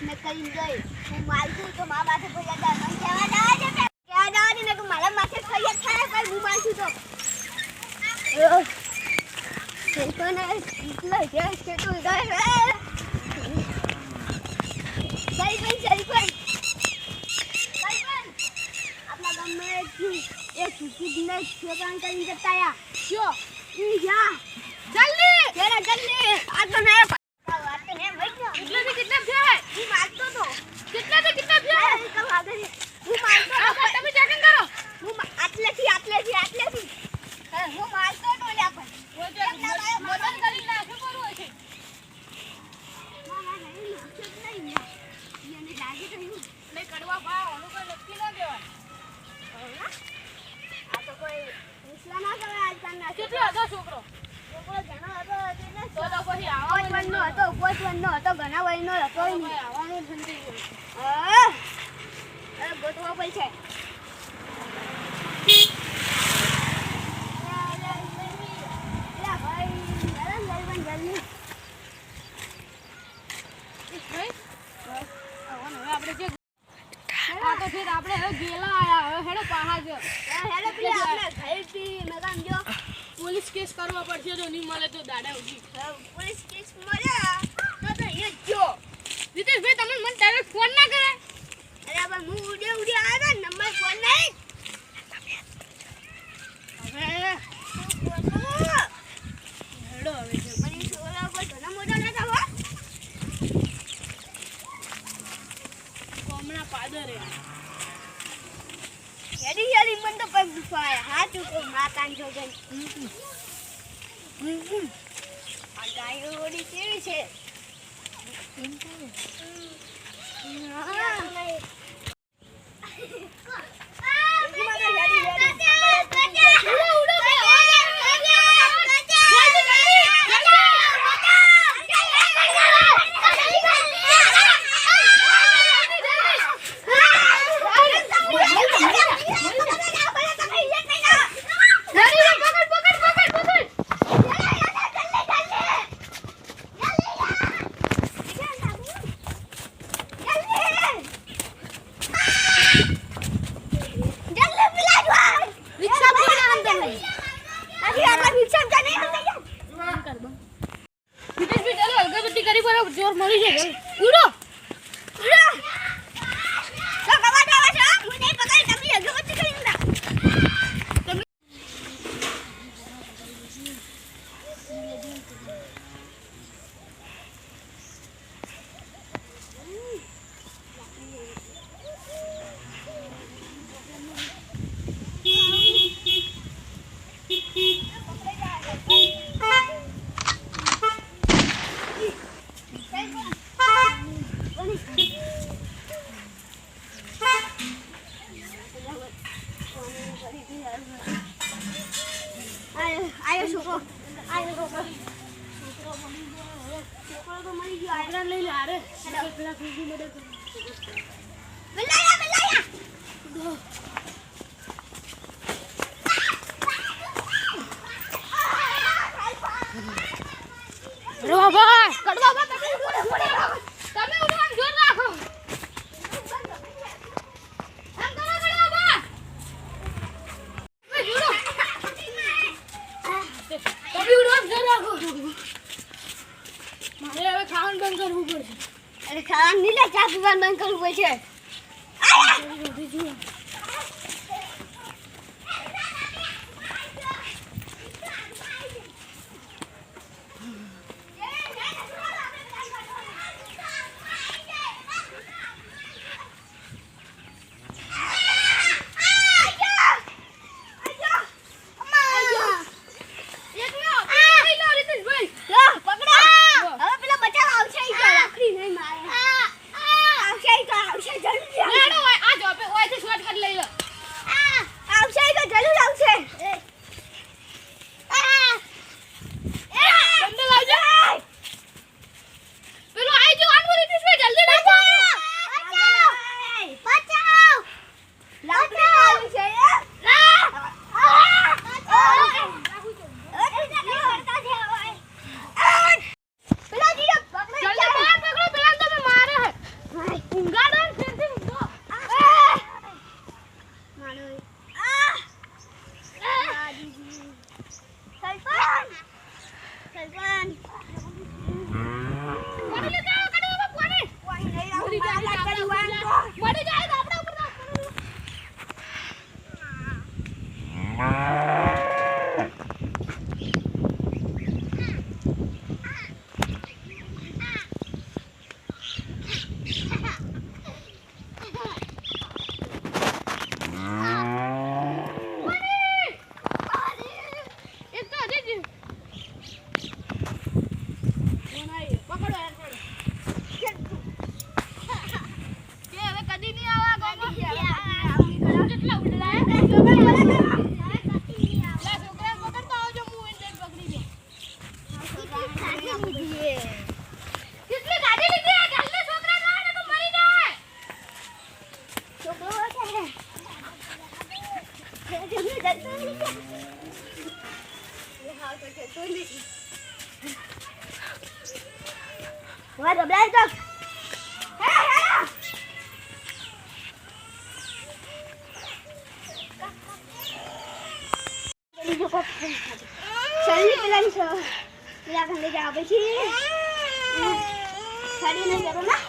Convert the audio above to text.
ને કરીને ગઈ. હું મારશું તો મા માથે પડી જાય મને કહેવા ને કે મારા માથે ખાઈ થાય કઈ હું તો અ, તે. તો ને એટલો જે છે તું જઈ ભાઈ જઈ ભાઈ. જઈ ભાઈ. આપણા ગામમાં એક એક કીધને છોકરાને કરીને જતા જા. જલ્દી! જરા જલ્દી! આ તો ને આ વાત તો ને ભાઈ કેટલા થી કેટલા થયા હું મારતો તો કેટલા થી કેટલા થયા આ તો આગળ હું મારતો આ તો ભાઈ તમે ચેકિંગ કરો હું મા- આટલેથી આટલેથી આટલેથી હે, હું મારતો તો લ્યા પણ મદદ કરી નાખે બરું હોય છે ના, ના, ના, એ નાખ્યો જ નહીં લ્યા. એને લાગી ગયું. એટલે કડવા ભાવ આનું કોઈ નક્કી ના કહેવાય હવે? આ તો કોઈ ઉછલા ના કહેવાય આજકાલના કેટલો હતો છોકરો છોકરો ઘણો હતો હજી ને તો તો પછી પોચ આવવાનું વનનો હતો પોચ વનનો હતો ઘણા વયનો હતો ય નહીં. આવવાનું જ નથી હા. હવે ગોતવો પડશે એલા ભાઈ, જરા જલ્દી જલ્દી. આવવાનું હવે આપણે જે આ તો ફેર આપણે હવે ગેલા આયા હવે હેડો પાહા છે હા, હેલો પેલી આપણે ઘરેથી મેદાન જો. પોલીસ કેસ કરવા પડશે જો નહીં મળે તો દાડા ઉજી પોલીસ કેસ મળ્યા તો તો અહીંયા જ. રીતેશભાઈ તમે મને ડાયરેક્ટ ફોન ના કરે અરે પણ હું ઉડે ઉડે આવ્યા ને, નંબર ફોન નહીં. હવે? હેડો હવે છે પણ એ ઘણા મોટા નતા હો. કોમના પાદરે હેડી હેડી મને તો પગ દુખાય. હાથ ઉપર માતાને જોગન. આ ગાયો ઓલી કેવી છે રિક્ષા પકડ આમ તમે નથી આટલા રિક્ષા કા નહીં આવતા રીતેશભાઈ ચાલો અગરબત્તી કરી બરાબર જોર મળી છે ઉડો તો કવા જાવ છો હું નહીં પકડી તમે અગરબત્તી કરી દા આયો છોકરો આયો છોકરો છોકરો તો મળી ગયો આયો. લઈ લે અરે પેલા ખુશી મદદ બલાયા બલાયા અરે બાબા કડવા બા તમે ઉડો ઉડો તમે ઉડવાનું જોર રાખો આમ કરો કડવા બા એ ઉડો તમે ઉડવાનું જોર રાખો મારે હવે ખાવાનું બંધ કરવું પડશે અરે ખાવાનું નહીં લે ચા પીવાનું બંધ કરવું પડશે. Vai dobrar então. શરીર પેલા પેલા ખંડે જાવ પછી શરીર ને જરૂર ના